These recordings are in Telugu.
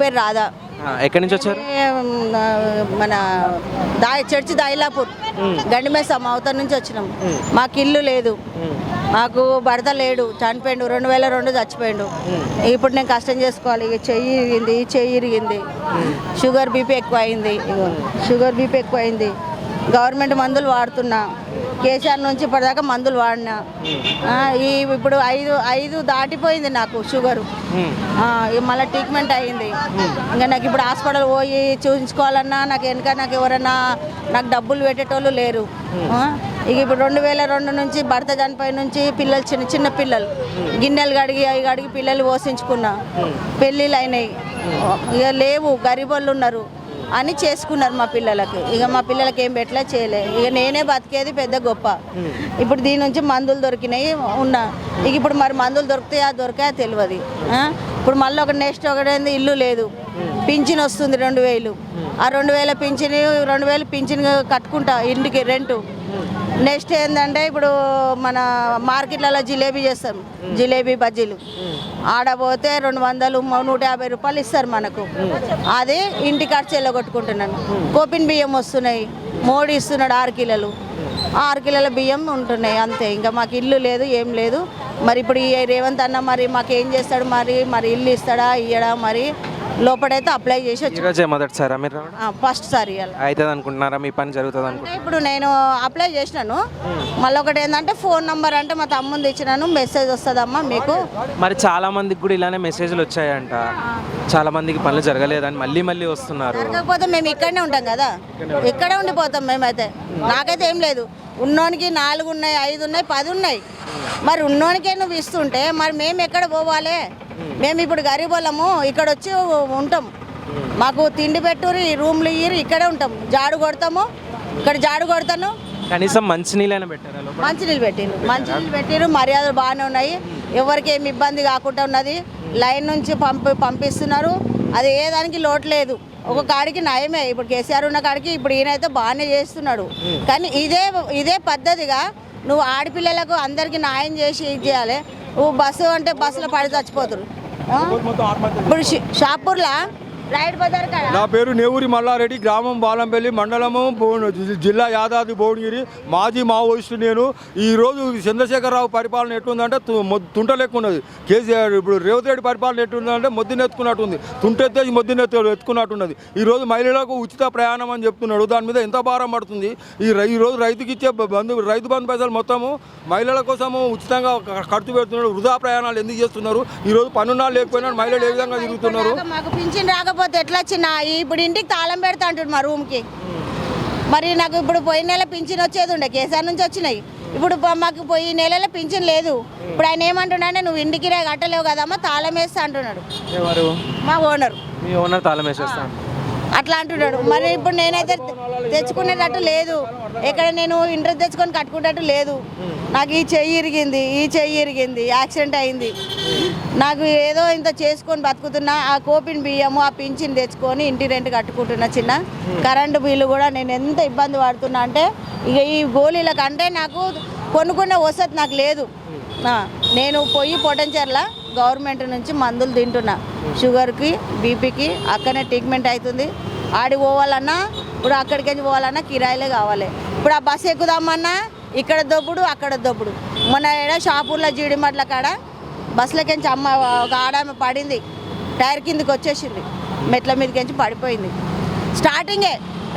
పేరు రాధా. ఎక్కడి నుంచి వచ్చారు? మన దాయి చర్చి దాయిలాపూర్ గండిమేసమ్మ అవతల నుంచి వచ్చినాం. మాకు ఇల్లు లేదు. మాకు భర్త లేడు చనిపోయిండు రెండు వేల రెండు చచ్చిపోయిండు. ఇప్పుడు నేను కష్టం చేసుకోవాలి ఇక చెయ్యి ఇరిగింది చెయ్యి ఇరిగింది. షుగర్ బీపీ ఎక్కువ అయింది షుగర్ బీపీ ఎక్కువ అయింది గవర్నమెంట్ మందులు వాడుతున్నా. కేసీఆర్ నుంచి ఇప్పటిదాకా మందులు వాడినా. ఈ ఇప్పుడు ఐదు ఐదు దాటిపోయింది నాకు షుగరు. మళ్ళీ ట్రీట్మెంట్ అయింది. ఇంకా నాకు ఇప్పుడు హాస్పిటల్ పోయి చూపించుకోవాలన్నా నాకు వెనక నాకు ఎవరైనా నాకు డబ్బులు పెట్టేటోళ్ళు లేరు. ఇక ఇప్పుడు రెండు వేల రెండు నుంచి భర్త చనిపోయి నుంచి పిల్లలు చిన్న చిన్న పిల్లలు. గిన్నెలు కడిగి అవి కడిగి పిల్లలు పోషించుకున్నా. పెళ్ళిళ్ళు అయినాయి. ఇక లేవు గరీబోళ్ళు ఉన్నారు. అని చేసుకున్నారు మా పిల్లలకి. ఇక మా పిల్లలకి ఏం పెట్టలే చేయలే. ఇక నేనే బతికేది పెద్ద గొప్ప. ఇప్పుడు దీని నుంచి మందులు దొరికినాయి ఉన్నా. ఇక ఇప్పుడు మరి మందులు దొరుకుతాయా దొరికాయా తెలియదు? ఇప్పుడు మళ్ళీ ఒక నెక్స్ట్ ఒకటి ఇల్లు లేదు. పింఛన్ వస్తుంది రెండు వేలు. ఆ రెండు వేల పింఛన్ రెండు వేలు పింఛన్ కట్టుకుంటా ఇంటికి రెంటు. నెక్స్ట్ ఏంటంటే ఇప్పుడు మన మార్కెట్లలో జిలేబీ చేస్తాం. జిలేబీ బజ్జీలు. ఆడ పోతే రెండు వందలు నూట యాభై రూపాయలు ఇస్తారు మనకు. అది ఇంటి ఖర్చు కొట్టుకుంటున్నాను. కోపిన్ బియ్యం వస్తున్నాయి. మోడీ ఇస్తున్నాడు ఆరు కిలోలు. ఆరు కిలోల బియ్యం ఉంటున్నాయి అంతే. ఇంకా మాకు ఇల్లు లేదు ఏం లేదు. మరి ఇప్పుడు ఈ రేవంత్ అన్న మరి మాకు ఏం చేస్తాడు మరి? మరి ఇల్లు ఇస్తాడా ఇయ్యడా మరి? లోపడైతే అప్లై చేసి ఈరోజే మొదటిసారా మీరు ఫస్ట్ సారి అవుతుంది అనుకుంటున్నారా మీ పని జరుగుతుంది ఇప్పుడు నేను అప్లై చేసినాను. మళ్ళీ ఒకటి ఏంటంటే ఫోన్ నంబర్ అంటే మా తమ్ముంది ఇచ్చినాను మెసేజ్ వస్తుందమ్మా మీకు. మరి చాలా మందికి కూడా ఇలానే మెసేజ్లు వచ్చాయంట. చాలా మందికి పనులు జరగలేదని మళ్ళీ మళ్ళీ వస్తున్నారు. జరగకపోతే మేము ఇక్కడనే ఉంటాం కదా. ఇక్కడే ఉండిపోతాం మేమైతే. నాకైతే ఏం లేదు. ఉన్నోనికి నాలుగు ఉన్నాయి ఐదు ఉన్నాయి పది ఉన్నాయి మరి ఉన్నోనికే నువ్వు ఇస్తుంటే మరి మేము ఎక్కడ పోవాలి? మేము ఇప్పుడు గరీబోళ్ళము ఇక్కడ వచ్చి ఉంటాం. మాకు తిండి పెట్టురు ఈ రూమ్లు ఇయ్యరు ఇక్కడే ఉంటాం. జాడు కొడతాము ఇక్కడ జాడు కొడతాను. కనీసం మంచినీళ్ళైనా పెట్టారా? మంచినీళ్ళు పెట్టిరు మంచినీళ్ళు పెట్టిరు మర్యాదలు బాగానే ఉన్నాయి. ఎవరికి ఏమి ఇబ్బంది కాకుండా ఉన్నది. లైన్ నుంచి పంపి పంపిస్తున్నారు. అది ఏ దానికి లోటు లేదు. ఒక కాడికి నయమే. ఇప్పుడు కేసీఆర్ ఉన్న కాడికి ఇప్పుడు ఈయనైతే బాగానే చేస్తున్నాడు. కానీ ఇదే ఇదే పద్ధతిగా నువ్వు ఆడపిల్లలకు అందరికీ న్యాయం చేసి ఇది చేయాలి. బస్సు అంటే బస్సులో పడి చచ్చిపోతురు ఆ? ఇప్పుడు షాపూర్లో నా పేరు నేవూరి మల్లారెడ్డి గ్రామం బాలంపల్లి మండలము జిల్లా యాదాద్రి భువనగిరి. మాజీ మావోయిస్టు నేను. ఈ రోజు చంద్రశేఖరరావు పరిపాలన ఎట్లుందంటే తు- మొ- తుంట లెక్క ఉన్నది కేసీఆర్ ఇప్పుడు రేవంత్ రెడ్డి పరిపాలన ఎట్లుందంటే మొద్దున ఎత్తుకున్నట్టుంది తుంటెత్తే మొద్దున ఎత్తు ఎత్తుకున్నట్టున్నది. ఈ రోజు మహిళలకు ఉచిత ప్రయాణం అని చెప్తున్నాడు. దాని మీద ఎంత భారం పడుతుంది? ఈ రై- ఈ రోజు రైతుకి ఇచ్చే బంధు రైతు బంధు పైసలు మొత్తము మహిళల కోసము ఉచితంగా ఖర్చు పెడుతున్నాడు. వృధా ప్రయాణాలు ఎందుకు చేస్తున్నారు? ఈ రోజు పన్నున్నాళ్ళు లేకపోయినా మహిళలు ఏ విధంగా తిరుగుతున్నారు? రాకపోతే ఎట్లా వచ్చినా ఇప్పుడు ఇంటికి తాళం పెడతా అంటాడు మా రూమ్కి. మరి నాకు ఇప్పుడు పోయిన నెల పింఛన్ వచ్చేది ఉండే కేసీఆర్ నుంచి వచ్చినాయి. ఇప్పుడు మాకు పోయి నెలలో పింఛన్ లేదు. ఇప్పుడు ఆయన ఏమంటున్నాడే నువ్వు ఇంటికి రా కట్టలేవు కదమ్మా తాళం వేస్తా అంటున్నాడు. మా ఓనర్. మీ ఓనర్ తాళం వేసేస్తాను అట్లా అంటున్నాడు. మరి ఇప్పుడు నేనైతే తెచ్చుకునేటట్టు లేదు. ఎక్కడ నేను ఇంట్రెస్ట్ తెచ్చుకొని కట్టుకునేటట్టు లేదు. నాకు ఈ చెయ్యి ఇరిగింది ఈ చెయ్యి ఇరిగింది యాక్సిడెంట్ అయింది. నాకు ఏదో ఇంత చేసుకొని బతుకుతున్నా ఆ కోపిన్ బియ్యము ఆ పింఛన్ తెచ్చుకొని ఇంటి రెంట్ కట్టుకుంటున్నా చిన్న. కరెంటు బిల్లు కూడా నేను ఎంత ఇబ్బంది పడుతున్నా అంటే ఇక ఈ గోళీల కంటే నాకు కొనుక్కునే వసతి నాకు లేదు. నేను పొయ్యి పొటెన్చర్లా గవర్నమెంట్ నుంచి మందులు తింటున్నా. షుగర్కి బీపీకి అక్కడనే ట్రీట్మెంట్ అవుతుంది ఆడి పోవాలన్నా ఇప్పుడు అక్కడికి పోవాలన్నా కిరాయిలే కావాలి. ఇప్పుడు ఆ బస్సు ఎక్కుదామన్నా ఇక్కడ దొబ్బుడు అక్కడ దొబ్బుడు. మొన్న ఏడ షాపూర్లో జీడిమట్ల కాడ బస్సులకించి అమ్మ ఒక ఆడామె పడింది. టైర్ కిందకి వచ్చేసింది. మెట్ల మీదకించి పడిపోయింది. స్టార్టింగే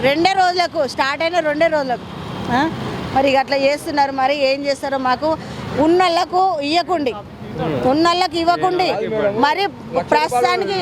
రెండే రోజులకు స్టార్ట్ అయిన రెండే రోజులకు. మరి ఇక అట్లా చేస్తున్నారు మరి ఏం చేస్తారో మాకు ఉన్నళ్ళకు ఇవ్వకుండి ఉన్నళ్ళకి ఇవ్వకుండా. మరి ప్రస్తుతానికి